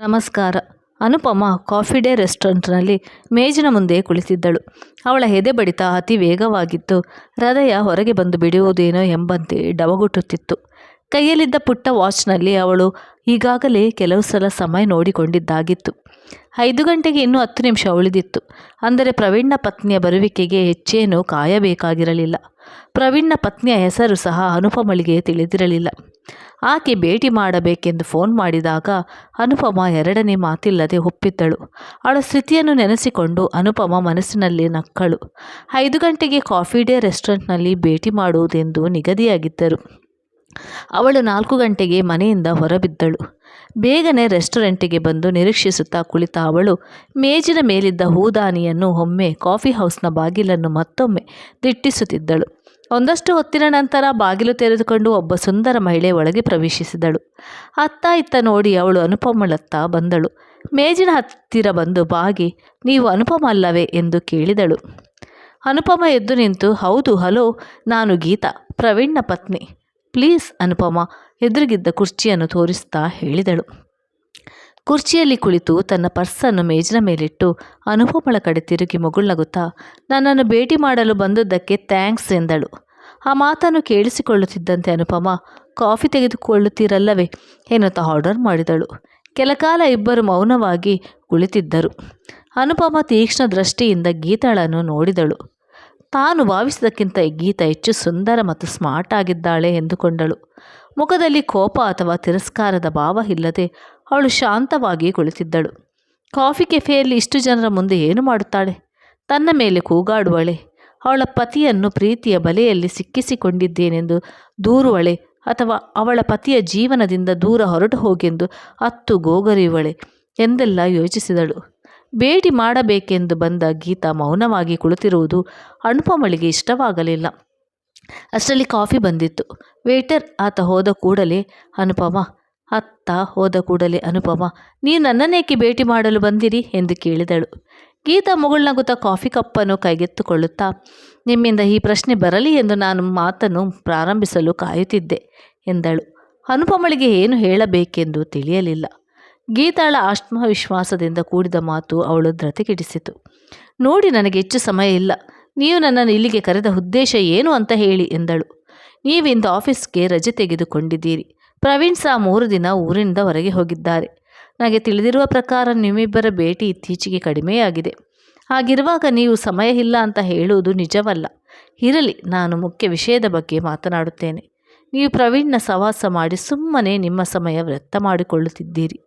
ನಮಸ್ಕಾರ. ಅನುಪಮ coffee day ರೆಸ್ಟೋರೆಂಟ್ನಲ್ಲಿ ಮೇಜಿನ ಮುಂದೆ ಕುಳಿತಿದ್ದಳು. ಅವಳ ಹೆದೆ ಬಡಿತ ಅತಿ ವೇಗವಾಗಿತ್ತು. ಹೃದಯ ಹೊರಗೆ ಬಂದು ಬಿಡುವುದೇನೋ ಎಂಬಂತೆ ಡವಗುಟ್ಟುತ್ತಿತ್ತು. ಕೈಯಲ್ಲಿದ್ದ ಪುಟ್ಟ ವಾಚ್ನಲ್ಲಿ ಅವಳು ಈಗಾಗಲೇ ಕೆಲವು ಸಲ ಸಮಯ ನೋಡಿಕೊಂಡಿದ್ದಾಗಿತ್ತು. ಐದು ಗಂಟೆಗೆ ಇನ್ನೂ ಹತ್ತು ನಿಮಿಷ ಉಳಿದಿತ್ತು. ಅಂದರೆ ಪ್ರವೀಣ್ನ ಪತ್ನಿಯ ಬರುವಿಕೆಗೆ ಹೆಚ್ಚೇನೂ ಕಾಯಬೇಕಾಗಿರಲಿಲ್ಲ. ಪ್ರವೀಣ್ನ ಪತ್ನಿಯ ಹೆಸರು ಸಹ ಅನುಪಮಳಿಗೆ ತಿಳಿದಿರಲಿಲ್ಲ. ಆಕೆ ಭೇಟಿ ಮಾಡಬೇಕೆಂದು ಫೋನ್ ಮಾಡಿದಾಗ ಅನುಪಮ ಎರಡನೇ ಮಾತಿಲ್ಲದೆ ಒಪ್ಪಿದ್ದಳು. ಅವಳ ಸ್ಥಿತಿಯನ್ನು ನೆನೆಸಿಕೊಂಡು ಅನುಪಮ ಮನಸ್ಸಿನಲ್ಲಿ ನಕ್ಕಳು. ಐದು ಗಂಟೆಗೆ ಕಾಫಿ ಡೇ ರೆಸ್ಟೋರೆಂಟ್ನಲ್ಲಿ ಭೇಟಿ ಮಾಡುವುದೆಂದು ನಿಗದಿಯಾಗಿದ್ದರು. ಅವಳು ನಾಲ್ಕು ಗಂಟೆಗೆ ಮನೆಯಿಂದ ಹೊರಬಿದ್ದಳು. ಬೇಗನೆ ರೆಸ್ಟೋರೆಂಟಿಗೆ ಬಂದು ನಿರೀಕ್ಷಿಸುತ್ತಾ ಕುಳಿತ ಅವಳು, ಮೇಜಿನ ಮೇಲಿದ್ದ ಹೂದಾನಿಯನ್ನು ಒಮ್ಮೆ ಕಾಫಿ ಹೌಸ್ನ ಬಾಗಿಲನ್ನು ಮತ್ತೊಮ್ಮೆ ದಿಟ್ಟಿಸುತ್ತಿದ್ದಳು. ಒಂದಷ್ಟು ಹೊತ್ತಿನ ನಂತರ ಬಾಗಿಲು ತೆರೆದುಕೊಂಡು ಒಬ್ಬ ಸುಂದರ ಮಹಿಳೆ ಒಳಗೆ ಪ್ರವೇಶಿಸಿದಳು. ಅತ್ತ ಇತ್ತ ನೋಡಿ ಅವಳು ಅನುಪಮಳತ್ತ ಬಂದಳು. ಮೇಜಿನ ಹತ್ತಿರ ಬಂದು ಬಾಗಿ, ನೀವು ಅನುಪಮ ಅಲ್ಲವೇ? ಎಂದು ಕೇಳಿದಳು. ಅನುಪಮ ಎದ್ದು ನಿಂತು, ಹೌದು, ಹಲೋ, ನಾನು ಗೀತಾ, ಪ್ರವೀಣ್ನ ಪತ್ನಿ. ಪ್ಲೀಸ್, ಅನುಪಮ, ಎದುರಿಗಿದ್ದ ಕುರ್ಚಿಯನ್ನು ತೋರಿಸ್ತಾ ಹೇಳಿದಳು. ಕುರ್ಚಿಯಲ್ಲಿ ಕುಳಿತು ತನ್ನ ಪರ್ಸನ್ನು ಮೇಜಿನ ಮೇಲಿಟ್ಟು, ಅನುಪಮಳ ಕಡೆ ತಿರುಗಿ ಮುಗುಳ್ನಗುತ್ತಾ, ನನ್ನನ್ನು ಭೇಟಿ ಮಾಡಲು ಬಂದದ್ದಕ್ಕೆ ಥ್ಯಾಂಕ್ಸ್ ಎಂದಳು. ಆ ಮಾತನ್ನು ಕೇಳಿಸಿಕೊಳ್ಳುತ್ತಿದ್ದಂತೆ ಅನುಪಮ, ಕಾಫಿ ತೆಗೆದುಕೊಳ್ಳುತ್ತೀರಲ್ಲವೇ? ಎನ್ನುತ್ತಾ ಆರ್ಡರ್ ಮಾಡಿದಳು. ಕೆಲಕಾಲ ಇಬ್ಬರು ಮೌನವಾಗಿ ಕುಳಿತಿದ್ದರು. ಅನುಪಮ ತೀಕ್ಷ್ಣ ದೃಷ್ಟಿಯಿಂದ ಗೀತಾಳನ್ನು ನೋಡಿದಳು. ತಾನು ಭಾವಿಸಿದಕ್ಕಿಂತ ಗೀತ ಹೆಚ್ಚು ಸುಂದರ ಮತ್ತು ಸ್ಮಾರ್ಟ್ ಆಗಿದ್ದಾಳೆ ಎಂದುಕೊಂಡಳು. ಮುಖದಲ್ಲಿ ಕೋಪ ಅಥವಾ ತಿರಸ್ಕಾರದ ಭಾವ ಇಲ್ಲದೆ ಅವಳು ಶಾಂತವಾಗಿ ಕುಳಿತಿದ್ದಳು. ಕಾಫಿ ಕೆಫೆಯಲ್ಲಿ ಇಷ್ಟು ಜನರ ಮುಂದೆ ಏನು ಮಾಡುತ್ತಾಳೆ? ತನ್ನ ಮೇಲೆ ಕೂಗಾಡುವಳೆ? ಅವಳ ಪತಿಯನ್ನು ಪ್ರೀತಿಯ ಬಲೆಯಲ್ಲಿ ಸಿಕ್ಕಿಸಿಕೊಂಡಿದ್ದೇನೆಂದು ದೂರುವಳೆ ಅಥವಾ ಅವಳ ಪತಿಯ ಜೀವನದಿಂದ ದೂರ ಹೊರಟು ಹೋಗೆಂದು ಅತ್ತು ಗೋಗರಿಯುವಳೆ ಎಂದೆಲ್ಲ ಯೋಚಿಸಿದಳು. ಭೇಟಿ ಮಾಡಬೇಕೆಂದು ಬಂದ ಗೀತಾ ಮೌನವಾಗಿ ಕುಳಿತಿರುವುದು ಅನುಪಮಳಿಗೆ ಇಷ್ಟವಾಗಲಿಲ್ಲ. ಅಷ್ಟರಲ್ಲಿ ಕಾಫಿ ಬಂದಿತ್ತು. ವೇಟರ್, ಆತ ಹೋದ ಕೂಡಲೇ, ಅನುಪಮ, ಅತ್ತ ಹೋದ ಕೂಡಲೇ ಅನುಪಮ ನೀವು ನನ್ನನ್ನೇಕೆ ಭೇಟಿ ಮಾಡಲು ಬಂದಿರಿ? ಎಂದು ಕೇಳಿದಳು. ಗೀತಾ ಮುಗುಳ್ನಗುತ್ತಾ ಕಾಫಿ ಕಪ್ಪನ್ನು ಕೈಗೆತ್ತುಕೊಳ್ಳುತ್ತಾ, ನಿಮ್ಮಿಂದ ಈ ಪ್ರಶ್ನೆ ಬರಲಿ ಎಂದು ನಾನು ಮಾತನ್ನು ಪ್ರಾರಂಭಿಸಲು ಕಾಯುತ್ತಿದ್ದೆ ಎಂದಳು. ಅನುಪಮಳಿಗೆ ಏನು ಹೇಳಬೇಕೆಂದು ತಿಳಿಯಲಿಲ್ಲ. ಗೀತಾಳ ಆತ್ಮವಿಶ್ವಾಸದಿಂದ ಕೂಡಿದ ಮಾತು ಅವಳು ಧೃತಿಗಿಡಿಸಿತು ನೋಡಿ, ನನಗೆ ಹೆಚ್ಚು ಸಮಯ ಇಲ್ಲ. ನೀವು ನನ್ನನ್ನು ಇಲ್ಲಿಗೆ ಕರೆದ ಉದ್ದೇಶ ಏನು ಅಂತ ಹೇಳಿ ಎಂದಳು. ನೀವಿಂದು ಆಫೀಸ್ಗೆ ರಜೆ ತೆಗೆದುಕೊಂಡಿದ್ದೀರಿ. ಪ್ರವೀಣ್ ಸಹ ಮೂರು ದಿನ ಊರಿನಿಂದ ಹೊರಗೆ ಹೋಗಿದ್ದಾರೆ. ನನಗೆ ತಿಳಿದಿರುವ ಪ್ರಕಾರ ನಿಮ್ಮಿಬ್ಬರ ಭೇಟಿ ಇತ್ತೀಚೆಗೆ ಕಡಿಮೆಯಾಗಿದೆ. ಹಾಗಿರುವಾಗ ನೀವು ಸಮಯ ಇಲ್ಲ ಅಂತ ಹೇಳುವುದು ನಿಜವಲ್ಲ. ಇರಲಿ, ನಾನು ಮುಖ್ಯ ವಿಷಯದ ಬಗ್ಗೆ ಮಾತನಾಡುತ್ತೇನೆ. ನೀವು ಪ್ರವೀಣ್ನ ಸವಾಸ ಮಾಡಿ ಸುಮ್ಮನೆ ನಿಮ್ಮ ಸಮಯ ವ್ಯರ್ಥ ಮಾಡಿಕೊಳ್ಳುತ್ತಿದ್ದೀರಿ.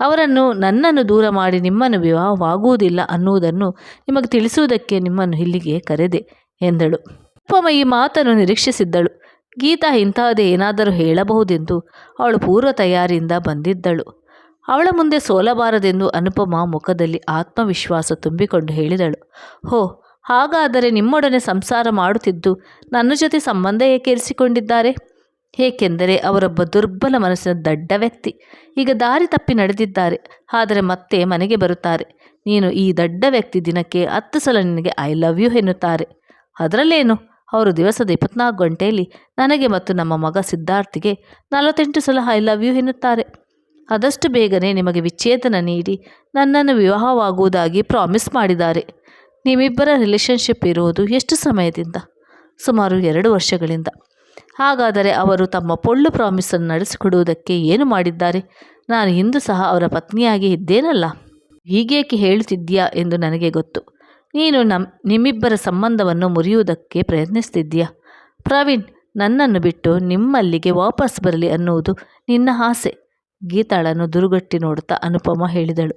ಅವರನ್ನು ನನ್ನನ್ನು ದೂರ ಮಾಡಿ ನಿಮ್ಮನ್ನು ವಿವಾಹವಾಗುವುದಿಲ್ಲ ಅನ್ನುವುದನ್ನು ನಿಮಗೆ ತಿಳಿಸುವುದಕ್ಕೆ ನಿಮ್ಮನ್ನು ಇಲ್ಲಿಗೆ ಕರೆದೆ, ಎಂದಳು. ಉಪಮ ಈ ಮಾತನ್ನು ನಿರೀಕ್ಷಿಸಿದ್ದಳು. ಗೀತಾ ಇಂತಹದೇ ಏನಾದರೂ ಹೇಳಬಹುದೆಂದು ಅವಳು ಪೂರ್ವ ತಯಾರಿಯಿಂದ ಬಂದಿದ್ದಳು. ಅವಳ ಮುಂದೆ ಸೋಲಬಾರದೆಂದು ಅನುಪಮ ಮುಖದಲ್ಲಿ ಆತ್ಮವಿಶ್ವಾಸ ತುಂಬಿಕೊಂಡು ಹೇಳಿದಳು. ಹೋ, ಹಾಗಾದರೆ ನಿಮ್ಮೊಡನೆ ಸಂಸಾರ ಮಾಡುತ್ತಿದ್ದು ನನ್ನ ಜೊತೆ ಸಂಬಂಧ ಏಕೇರಿಸಿಕೊಂಡಿದ್ದಾರೆ ಏಕೆಂದರೆ ಅವರೊಬ್ಬ ದುರ್ಬಲ ಮನಸ್ಸಿನ ದಡ್ಡ ವ್ಯಕ್ತಿ. ಈಗ ದಾರಿ ತಪ್ಪಿ ನಡೆದಿದ್ದಾರೆ, ಆದರೆ ಮತ್ತೆ ಮನೆಗೆ ಬರುತ್ತಾರೆ. ನೀನು ಈ ದಡ್ಡ ವ್ಯಕ್ತಿ ದಿನಕ್ಕೆ ಹತ್ತು ಸಲ ನಿನಗೆ ಐ ಲವ್ ಯು ಎನ್ನುತ್ತಾರೆ. ಅದರಲ್ಲೇನು? ಅವರು ದಿವಸದ ಇಪ್ಪತ್ನಾಲ್ಕು ಗಂಟೆಯಲ್ಲಿ ನನಗೆ ಮತ್ತು ನಮ್ಮ ಮಗ ಸಿದ್ಧಾರ್ಥಿಗೆ ನಲವತ್ತೆಂಟು ಸಲ ಐ ಲವ್ ಯು ಎನ್ನುತ್ತಾರೆ. ಆದಷ್ಟು ಬೇಗನೆ ನಿಮಗೆ ವಿಚ್ಛೇದನ ನೀಡಿ ನನ್ನನ್ನು ವಿವಾಹವಾಗುವುದಾಗಿ ಪ್ರಾಮಿಸ್ ಮಾಡಿದ್ದಾರೆ. ನಿಮ್ಮಿಬ್ಬರ ರಿಲೇಷನ್ಶಿಪ್ ಇರುವುದು ಎಷ್ಟು ಸಮಯದಿಂದ? ಸುಮಾರು ಎರಡು ವರ್ಷಗಳಿಂದ. ಹಾಗಾದರೆ ಅವರು ತಮ್ಮ ಪೊಳ್ಳು ಪ್ರಾಮಿಸನ್ನು ನಡೆಸಿಕೊಡುವುದಕ್ಕೆ ಏನು ಮಾಡಿದ್ದಾರೆ? ನಾನು ಇಂದು ಸಹ ಅವರ ಪತ್ನಿಯಾಗಿ ಇದ್ದೇನಲ್ಲ? ಹೀಗೇಕೆ ಹೇಳುತ್ತಿದ್ದೀಯಾ ಎಂದು ನನಗೆ ಗೊತ್ತು. ನೀನು ನಮ್ಮ ನಿಮ್ಮಿಬ್ಬರ ಸಂಬಂಧವನ್ನು ಮುರಿಯುವುದಕ್ಕೆ ಪ್ರಯತ್ನಿಸ್ತಿದ್ದೀಯಾ? ಪ್ರವೀಣ್, ನನ್ನನ್ನು ಬಿಟ್ಟು ನಿಮ್ಮಲ್ಲಿಗೆ ವಾಪಸ್ ಬರಲಿ ಅನ್ನುವುದು ನಿನ್ನ ಆಸೆ. ಗೀತಾಳನ್ನು ದುರುಗಟ್ಟಿ ನೋಡುತ್ತಾ ಅನುಪಮ ಹೇಳಿದಳು,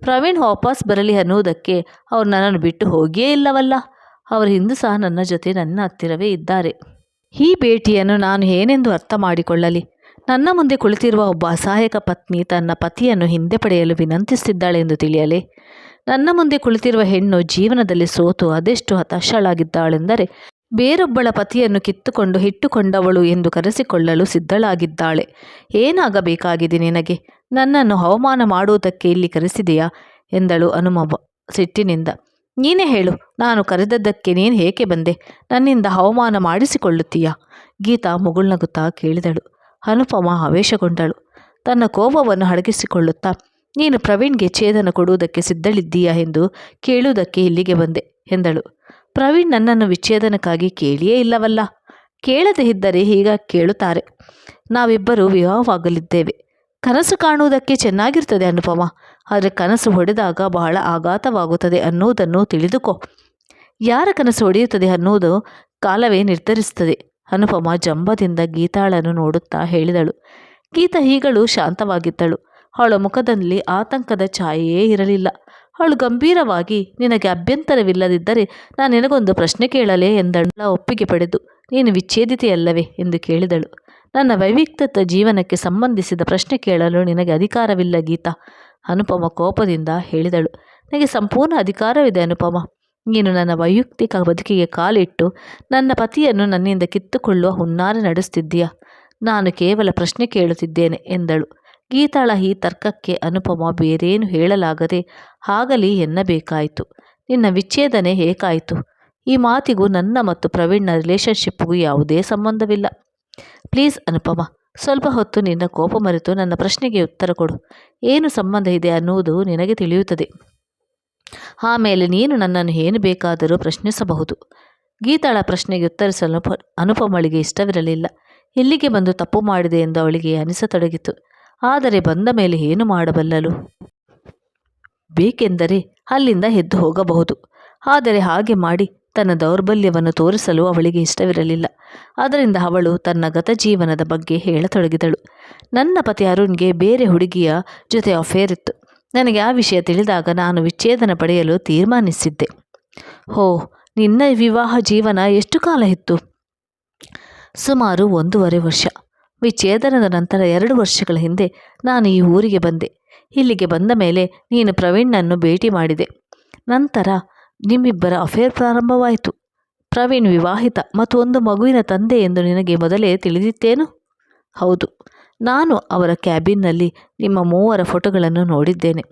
ಪ್ರವೀಣ್ ವಾಪಸ್ ಬರಲಿ ಅನ್ನುವುದಕ್ಕೆ ಅವರು ನನ್ನನ್ನು ಬಿಟ್ಟು ಹೋಗಿಯೇ ಇಲ್ಲವಲ್ಲ? ಅವರು ಹಿಂದೆ ಸಹ ನನ್ನ ಜೊತೆ ನನ್ನ ಹತ್ತಿರವೇ ಇದ್ದಾರೆ. ಈ ಭೇಟಿಯನ್ನು ನಾನು ಏನೆಂದು ಅರ್ಥ ಮಾಡಿಕೊಳ್ಳಲಿ? ನನ್ನ ಮುಂದೆ ಕುಳಿತಿರುವ ಒಬ್ಬ ಅಸಹಾಯಕ ಪತ್ನಿ ತನ್ನ ಪತಿಯನ್ನು ಹಿಂದೆ ಪಡೆಯಲು ವಿನಂತಿಸುತ್ತಿದ್ದಾಳೆ ಎಂದು ತಿಳಿಯಲೇ? ನನ್ನ ಮುಂದೆ ಕುಳಿತಿರುವ ಹೆಣ್ಣು ಜೀವನದಲ್ಲಿ ಸೋತು ಅದೆಷ್ಟು ಹತಾಶಳಾಗಿದ್ದಾಳೆಂದರೆ ಬೇರೊಬ್ಬಳ ಪತಿಯನ್ನು ಕಿತ್ತುಕೊಂಡು ಹಿಟ್ಟುಕೊಂಡವಳು ಎಂದು ಕರೆಸಿಕೊಳ್ಳಲು ಸಿದ್ಧಳಾಗಿದ್ದಾಳೆ. ಏನಾಗಬೇಕಾಗಿದೆ ನಿನಗೆ? ನನ್ನನ್ನು ಅವಮಾನ ಮಾಡುವುದಕ್ಕೆ ಇಲ್ಲಿ ಕರೆಸಿದೆಯಾ? ಎಂದಳು ಹನುಮವ ಸಿಟ್ಟಿನಿಂದ. ನೀನೇ ಹೇಳು, ನಾನು ಕರೆದದ್ದಕ್ಕೆ ನೀನು ಏಕೆ ಬಂದೆ? ನನ್ನಿಂದ ಅವಮಾನ ಮಾಡಿಸಿಕೊಳ್ಳುತ್ತೀಯಾ? ಗೀತಾ ಮುಗುಳ್ನಗುತ್ತಾ ಕೇಳಿದಳು. ಅನುಪಮ ಆವೇಶಗೊಂಡಳು. ತನ್ನ ಕೋಪವನ್ನು ಅಡಗಿಸಿಕೊಳ್ಳುತ್ತಾ, ನೀನು ಪ್ರವೀಣ್ಗೆ ಛೇದನ ಕೊಡುವುದಕ್ಕೆ ಸಿದ್ಧಳಿದ್ದೀಯಾ ಎಂದು ಕೇಳುವುದಕ್ಕೆ ಇಲ್ಲಿಗೆ ಬಂದೆ, ಎಂದಳು. ಪ್ರವೀಣ್ ನನ್ನನ್ನು ವಿಚ್ಛೇದನಕ್ಕಾಗಿ ಕೇಳಿಯೇ ಇಲ್ಲವಲ್ಲ. ಕೇಳದೆ ಇದ್ದರೆ ಈಗ ಕೇಳುತ್ತಾರೆ. ನಾವಿಬ್ಬರು ವಿವಾಹವಾಗಲಿದ್ದೇವೆ. ಕನಸು ಕಾಣುವುದಕ್ಕೆ ಚೆನ್ನಾಗಿರ್ತದೆ ಅನುಪಮ. ಆದರೆ ಕನಸು ಹೊಡೆದಾಗ ಬಹಳ ಆಘಾತವಾಗುತ್ತದೆ ಅನ್ನುವುದನ್ನು ತಿಳಿದುಕೋ. ಯಾರ ಕನಸು ಹೊಡೆಯುತ್ತದೆ ಅನ್ನುವುದು ಕಾಲವೇ ನಿರ್ಧರಿಸುತ್ತದೆ. ಅನುಪಮ ಜಂಬದಿಂದ ಗೀತಾಳನ್ನು ನೋಡುತ್ತಾ ಹೇಳಿದಳು. ಗೀತ ಹೀಗಳು ಶಾಂತವಾಗಿದ್ದಳು. ಅವಳ ಮುಖದಲ್ಲಿ ಆತಂಕದ ಛಾಯೆಯೇ ಇರಲಿಲ್ಲ. ಅವಳು ಗಂಭೀರವಾಗಿ, ನಿನಗೆ ಅಭ್ಯಂತರವಿಲ್ಲದಿದ್ದರೆ ನಾನು ನಿನಗೊಂದು ಪ್ರಶ್ನೆ ಕೇಳಲೇ ಎಂದಳು. ಒಪ್ಪಿಗೆ ಪಡೆದು, ನೀನು ವಿಚ್ಛೇದಿತೆಯಲ್ಲವೇ? ಎಂದು ಕೇಳಿದಳು. ನನ್ನ ವೈಯಕ್ತಿಕ ಜೀವನಕ್ಕೆ ಸಂಬಂಧಿಸಿದ ಪ್ರಶ್ನೆ ಕೇಳಲು ನಿನಗೆ ಅಧಿಕಾರವಿಲ್ಲ ಗೀತಾ ಅನುಪಮ ಕೋಪದಿಂದ ಹೇಳಿದಳು. ನನಗೆ ಸಂಪೂರ್ಣ ಅಧಿಕಾರವಿದೆ ಅನುಪಮ. ನೀನು ನನ್ನ ವೈಯಕ್ತಿಕ ಬದುಕಿಗೆ ಕಾಲಿಟ್ಟು ನನ್ನ ಪತಿಯನ್ನು ನನ್ನಿಂದ ಕಿತ್ತುಕೊಳ್ಳುವ ಹುನ್ನಾರ ನಡೆಸುತ್ತಿದ್ದೀಯಾ ನಾನು ಕೇವಲ ಪ್ರಶ್ನೆ ಕೇಳುತ್ತಿದ್ದೇನೆ ಎಂದಳು. ಗೀತಾಳ ಈ ತರ್ಕಕ್ಕೆ ಅನುಪಮ ಬೇರೇನು ಹೇಳಲಾಗದೆ ಆಗಲಿ ಎನ್ನಬೇಕಾಯಿತು. ನಿನ್ನ ವಿಚ್ಛೇದನೆ ಹೇಗಾಯಿತು? ಈ ಮಾತಿಗೂ ನನ್ನ ಮತ್ತು ಪ್ರವೀಣ್ನ ರಿಲೇಷನ್ಶಿಪ್ಗೂ ಯಾವುದೇ ಸಂಬಂಧವಿಲ್ಲ. ಪ್ಲೀಸ್ ಅನುಪಮ, ಸ್ವಲ್ಪ ಹೊತ್ತು ನಿನ್ನ ಕೋಪ ಮರೆತು ನನ್ನ ಪ್ರಶ್ನೆಗೆ ಉತ್ತರ ಕೊಡು. ಏನು ಸಂಬಂಧ ಇದೆ ಅನ್ನುವುದು ನಿನಗೆ ತಿಳಿಯುತ್ತದೆ. ಆಮೇಲೆ ನೀನು ನನ್ನನ್ನು ಏನು ಬೇಕಾದರೂ ಪ್ರಶ್ನಿಸಬಹುದು. ಗೀತಾಳ ಪ್ರಶ್ನೆಗೆ ಉತ್ತರಿಸಲು ಅನುಪಮಳಿಗೆ ಇಷ್ಟವಿರಲಿಲ್ಲ. ಇಲ್ಲಿಗೆ ಬಂದು ತಪ್ಪು ಮಾಡಿದೆ ಎಂದು ಅವಳಿಗೆ ಅನಿಸತೊಡಗಿತು. ಆದರೆ ಬಂದ ಮೇಲೆ ಏನು ಮಾಡಬಲ್ಲಳು? ಬೇಕೆಂದರೆ ಅಲ್ಲಿಂದ ಎದ್ದು ಹೋಗಬಹುದು. ಆದರೆ ಹಾಗೆ ಮಾಡಿ ತನ್ನ ದೌರ್ಬಲ್ಯವನ್ನು ತೋರಿಸಲು ಅವಳಿಗೆ ಇಷ್ಟವಿರಲಿಲ್ಲ. ಅದರಿಂದ ಅವಳು ತನ್ನ ಗತಜೀವನದ ಬಗ್ಗೆ ಹೇಳತೊಡಗಿದಳು. ನನ್ನ ಪತಿ ಅರುಣ್ಗೆ ಬೇರೆ ಹುಡುಗಿಯ ಜೊತೆ ಅಫೇರ್ ಇತ್ತು. ನನಗೆ ಆ ವಿಷಯ ತಿಳಿದಾಗ ನಾನು ವಿಚ್ಛೇದನ ಪಡೆಯಲು ತೀರ್ಮಾನಿಸಿದ್ದೆ. ಹೋ, ನಿನ್ನ ವಿವಾಹ ಜೀವನ ಎಷ್ಟು ಕಾಲ ಇತ್ತು? ಸುಮಾರು ಒಂದೂವರೆ ವರ್ಷ. ವಿಚ್ಛೇದನದ ನಂತರ ಎರಡು ವರ್ಷಗಳ ಹಿಂದೆ ನಾನು ಈ ಊರಿಗೆ ಬಂದೆ. ಇಲ್ಲಿಗೆ ಬಂದ ಮೇಲೆ ನೀನು ಪ್ರವೀಣ್ಣನ್ನು ಭೇಟಿ ಮಾಡಿದೆ. ನಂತರ ನಿಮ್ಮಿಬ್ಬರ ಅಫೇರ್ ಪ್ರಾರಂಭವಾಯಿತು. ಪ್ರವೀಣ್ ವಿವಾಹಿತ ಮತ್ತು ಒಂದು ಮಗುವಿನ ತಂದೆ ಎಂದು ನಿನಗೆ ಮೊದಲೇ ತಿಳಿದಿತ್ತೇನು? ಹೌದು. ನಾನು ಅವರ ಕ್ಯಾಬಿನ್ನಲ್ಲಿ ನಿಮ್ಮ ಮೂವರ ಫೋಟೋಗಳನ್ನು ನೋಡಿದ್ದೇನೆ.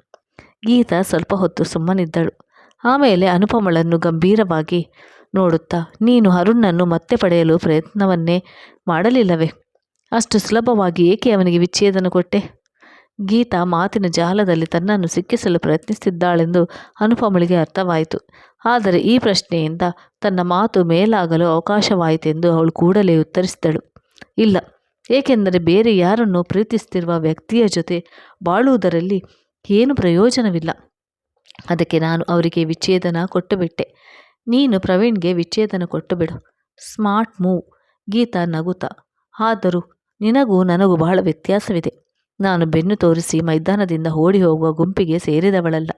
ಗೀತಾ ಸ್ವಲ್ಪ ಹೊತ್ತು ಸುಮ್ಮನಿದ್ದಳು. ಆಮೇಲೆ ಅನುಪಮಳನ್ನು ಗಂಭೀರವಾಗಿ ನೋಡುತ್ತಾ, ನೀನು ಅರುಣ್ಣನ್ನು ಮತ್ತೆ ಪಡೆಯಲು ಪ್ರಯತ್ನವನ್ನೇ ಮಾಡಲಿಲ್ಲವೇ? ಅಷ್ಟು ಸುಲಭವಾಗಿ ಏಕೆ ಅವನಿಗೆ ವಿಚ್ಛೇದನ ಕೊಟ್ಟೆ? ಗೀತಾ ಮಾತಿನ ಜಾಲದಲ್ಲಿ ತನ್ನನ್ನು ಸಿಕ್ಕಿಸಲು ಪ್ರಯತ್ನಿಸುತ್ತಿದ್ದಾಳೆಂದು ಅನುಪಮಳಿಗೆ ಅರ್ಥವಾಯಿತು. ಆದರೆ ಈ ಪ್ರಶ್ನೆಯಿಂದ ತನ್ನ ಮಾತು ಮೇಲಾಗಲು ಅವಕಾಶವಾಯಿತೆಂದು ಅವಳು ಕೂಡಲೇ ಉತ್ತರಿಸಿದಳು. ಇಲ್ಲ, ಏಕೆಂದರೆ ಬೇರೆ ಯಾರನ್ನು ಪ್ರೀತಿಸುತ್ತಿರುವ ವ್ಯಕ್ತಿಯ ಜೊತೆ ಬಾಳುವುದರಲ್ಲಿ ಏನು ಪ್ರಯೋಜನವಿಲ್ಲ. ಅದಕ್ಕೆ ನಾನು ಅವರಿಗೆ ವಿಚ್ಛೇದನ ಕೊಟ್ಟುಬಿಟ್ಟೆ. ನೀನು ಪ್ರವೀಣ್ಗೆ ವಿಚ್ಛೇದನ ಕೊಟ್ಟುಬಿಡು. ಸ್ಮಾರ್ಟ್ ಮೂವ್, ಗೀತಾ ನಗುತ್ತಾ. ಆದರೂ ನಿನಗೂ ನನಗೂ ಬಹಳ ವ್ಯತ್ಯಾಸವಿದೆ. ನಾನು ಬೆನ್ನು ತೋರಿಸಿ ಮೈದಾನದಿಂದ ಓಡಿ ಹೋಗುವ ಗುಂಪಿಗೆ ಸೇರಿದವಳಲ್ಲ.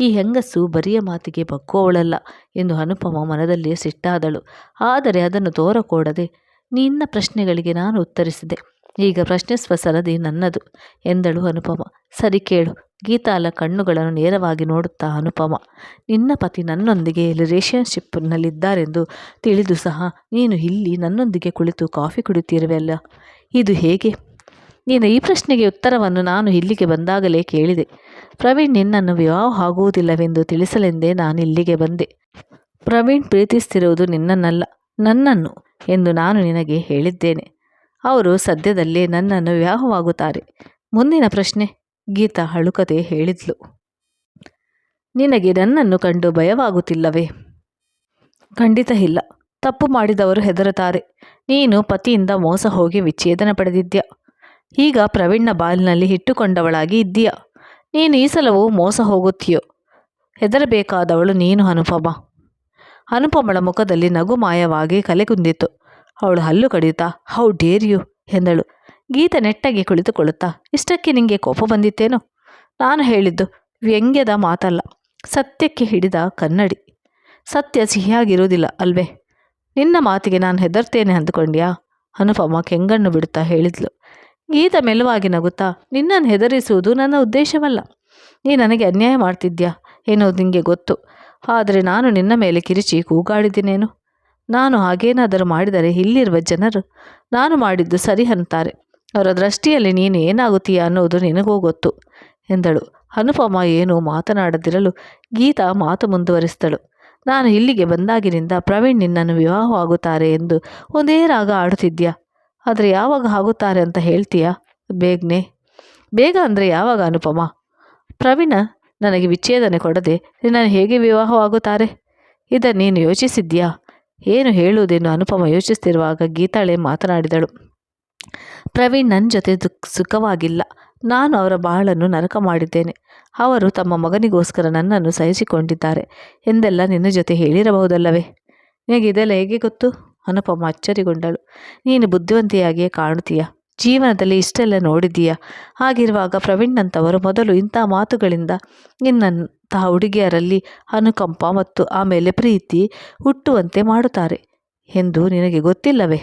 ಈ ಹೆಂಗಸು ಬರಿಯ ಮಾತಿಗೆ ಬಗ್ಗುವವಳಲ್ಲ ಎಂದು ಅನುಪಮ ಮನದಲ್ಲಿ ಸಿಟ್ಟಾದಳು. ಆದರೆ ಅದನ್ನು ತೋರಕೂಡದೆ ನಿನ್ನ ಪ್ರಶ್ನೆಗಳಿಗೆ ನಾನು ಉತ್ತರಿಸಿದೆ. ಈಗ ಪ್ರಶ್ನಿಸುವ ಸರದಿ ನನ್ನದು, ಎಂದಳು ಅನುಪಮ. ಸರಿ ಕೇಳು, ಗೀತಾಲ ಕಣ್ಣುಗಳನ್ನು ನೇರವಾಗಿ ನೋಡುತ್ತಾ ಅನುಪಮ. ನಿನ್ನ ಪತಿ ನನ್ನೊಂದಿಗೆ ರಿಲೇಷನ್ಶಿಪ್ನಲ್ಲಿದ್ದಾರೆಂದು ತಿಳಿದು ಸಹ ನೀನು ಇಲ್ಲಿ ನನ್ನೊಂದಿಗೆ ಕುಳಿತು ಕಾಫಿ ಕುಡಿಯುತ್ತಿರುವೆಲ್ಲ? ಇದು ಹೇಗೆ? ನೀನು ಈ ಪ್ರಶ್ನೆಗೆ ಉತ್ತರವನ್ನು ನಾನು ಇಲ್ಲಿಗೆ ಬಂದಾಗಲೇ ಕೇಳಿದೆ. ಪ್ರವೀಣ್ ನಿನ್ನನ್ನು ವಿವಾಹ ಆಗುವುದಿಲ್ಲವೆಂದು ತಿಳಿಸಲೆಂದೇ ನಾನು ಇಲ್ಲಿಗೆ ಬಂದೆ. ಪ್ರವೀಣ್ ಪ್ರೀತಿಸ್ತಿರುವುದು ನಿನ್ನನ್ನಲ್ಲ, ನನ್ನನ್ನು ಎಂದು ನಾನು ನಿನಗೆ ಹೇಳಿದ್ದೇನೆ. ಅವರು ಸದ್ಯದಲ್ಲೇ ನನ್ನನ್ನು ವಿವಾಹವಾಗುತ್ತಾರೆ. ಮುಂದಿನ ಪ್ರಶ್ನೆ, ಗೀತಾ ಹಳುಕತೆ ಹೇಳಿದ್ಲು. ನಿನಗೆ ನನ್ನನ್ನು ಕಂಡು ಭಯವಾಗುತ್ತಿಲ್ಲವೇ? ಖಂಡಿತ ಇಲ್ಲ. ತಪ್ಪು ಮಾಡಿದವರು ಹೆದರುತ್ತಾರೆ. ನೀನು ಪತಿಯಿಂದ ಮೋಸ ಹೋಗಿ ವಿಚ್ಛೇದನ ಪಡೆದಿದ್ಯ? ಈಗ ಪ್ರವೀಣ್ನ ಬಾಲಿನಲ್ಲಿ ಇಟ್ಟುಕೊಂಡವಳಾಗಿ ಇದ್ದೀಯ? ನೀನು ಈ ಸಲವೂ ಮೋಸ ಹೋಗುತ್ತೀಯೋ? ಹೆದರಬೇಕಾದವಳು ನೀನು, ಅನುಪಮ. ಅನುಪಮಳ ಮುಖದಲ್ಲಿ ನಗು ಮಾಯವಾಗಿ ಕಲೆಗುಂದಿತು ಅವಳು ಹಲ್ಲು ಕಡಿಯುತ್ತಾ ಹೌ ಡೇರ್ ಯು ಎಂದಳು. ಗೀತ ನೆಟ್ಟಗೆ ಕುಳಿತುಕೊಳ್ಳುತ್ತಾ, ಇಷ್ಟಕ್ಕೆ ನಿಂಗೆ ಕೋಪ ಬಂದಿತ್ತೇನೋ? ನಾನು ಹೇಳಿದ್ದು ವ್ಯಂಗ್ಯದ ಮಾತಲ್ಲ, ಸತ್ಯಕ್ಕೆ ಹಿಡಿದ ಕನ್ನಡಿ. ಸತ್ಯ ಸಿಹಿಯಾಗಿರುವುದಿಲ್ಲ ಅಲ್ವೇ? ನಿನ್ನ ಮಾತಿಗೆ ನಾನು ಹೆದರ್ತೇನೆ ಅಂದುಕೊಂಡ್ಯಾ? ಅನುಪಮ ಕೆಂಗಣ್ಣು ಬಿಡುತ್ತಾ ಹೇಳಿದ್ಲು. ಗೀತ ಮೆಲುವಾಗಿ ನಗುತ್ತಾ, ನಿನ್ನನ್ನು ಹೆದರಿಸುವುದು ನನ್ನ ಉದ್ದೇಶವಲ್ಲ. ನೀ ನನಗೆ ಅನ್ಯಾಯ ಮಾಡ್ತಿದ್ಯಾ? ಏನೋ ನಿಮಗೆ ಗೊತ್ತು. ಆದರೆ ನಾನು ನಿನ್ನ ಮೇಲೆ ಕಿರಿಚಿ ಕೂಗಾಡಿದ್ದೀನೇನು? ನಾನು ಹಾಗೇನಾದರೂ ಮಾಡಿದರೆ ಇಲ್ಲಿರುವ ಜನರು ನಾನು ಮಾಡಿದ್ದು ಸರಿ ಅಂತಾರೆ. ಅವರ ದೃಷ್ಟಿಯಲ್ಲಿ ನೀನು ಏನಾಗುತ್ತೀಯ ಅನ್ನೋದು ನಿನಗೂ ಗೊತ್ತು ಎಂದಳು. ಅನುಪಮ ಏನು ಮಾತನಾಡದಿರಲು ಗೀತಾ ಮಾತು ಮುಂದುವರಿಸಿದಳು. ನಾನು ಇಲ್ಲಿಗೆ ಬಂದಾಗಿನಿಂದ ಪ್ರವೀಣ್ ನಿನ್ನನ್ನು ವಿವಾಹವಾಗುತ್ತಾರೆ ಎಂದು ಒಂದೇ ರಾಗ ಆಡುತ್ತಿದ್ಯಾ ಆದರೆ ಯಾವಾಗ ಆಗುತ್ತಾರೆ ಅಂತ ಹೇಳ್ತೀಯಾ? ಬೇಗನೆ. ಬೇಗ ಅಂದರೆ ಯಾವಾಗ ಅನುಪಮ? ಪ್ರವೀಣ ನನಗೆ ವಿಚ್ಛೇದನೆ ಕೊಡದೆ ನಿನ್ನನ್ನು ಹೇಗೆ ವಿವಾಹವಾಗುತ್ತಾರೆ? ಇದನ್ನು ನೀನು ಯೋಚಿಸಿದ್ಯಾ ಏನು ಹೇಳುವುದೇನು ಅನುಪಮ ಯೋಚಿಸ್ತಿರುವಾಗ ಗೀತಾಳೆ ಮಾತನಾಡಿದಳು. ಪ್ರವೀಣ್ ನನ್ನ ಜೊತೆ ದುಃಖ ಸುಖವಾಗಿಲ್ಲ. ನಾನು ಅವರ ಬಾಳನ್ನು ನರಕ ಮಾಡಿದ್ದೇನೆ. ಅವರು ತಮ್ಮ ಮಗನಿಗೋಸ್ಕರ ನನ್ನನ್ನು ಸಹಿಸಿಕೊಂಡಿದ್ದಾರೆ ಎಂದೆಲ್ಲ ನಿನ್ನ ಜೊತೆ ಹೇಳಿರಬಹುದಲ್ಲವೇ? ನಿನಗೆ ಇದೆಲ್ಲ ಹೇಗೆ ಗೊತ್ತು? ಅನುಪಮ ಅಚ್ಚರಿಗೊಂಡಳು. ನೀನು ಬುದ್ಧಿವಂತಿಯಾಗಿಯೇ ಕಾಣುತ್ತೀಯ? ಜೀವನದಲ್ಲಿ ಇಷ್ಟೆಲ್ಲ ನೋಡಿದ್ದೀಯ? ಹಾಗಿರುವಾಗ ಪ್ರವೀಣ್ನಂಥವರು ಮೊದಲು ಇಂಥ ಮಾತುಗಳಿಂದ ನಿನ್ನಂತಹ ಹುಡುಗಿಯರಲ್ಲಿ ಅನುಕಂಪ ಮತ್ತು ಆಮೇಲೆ ಪ್ರೀತಿ ಹುಟ್ಟುವಂತೆ ಮಾಡುತ್ತಾರೆ. ಎಂದು ನಿನಗೆ ಗೊತ್ತಿಲ್ಲವೇ?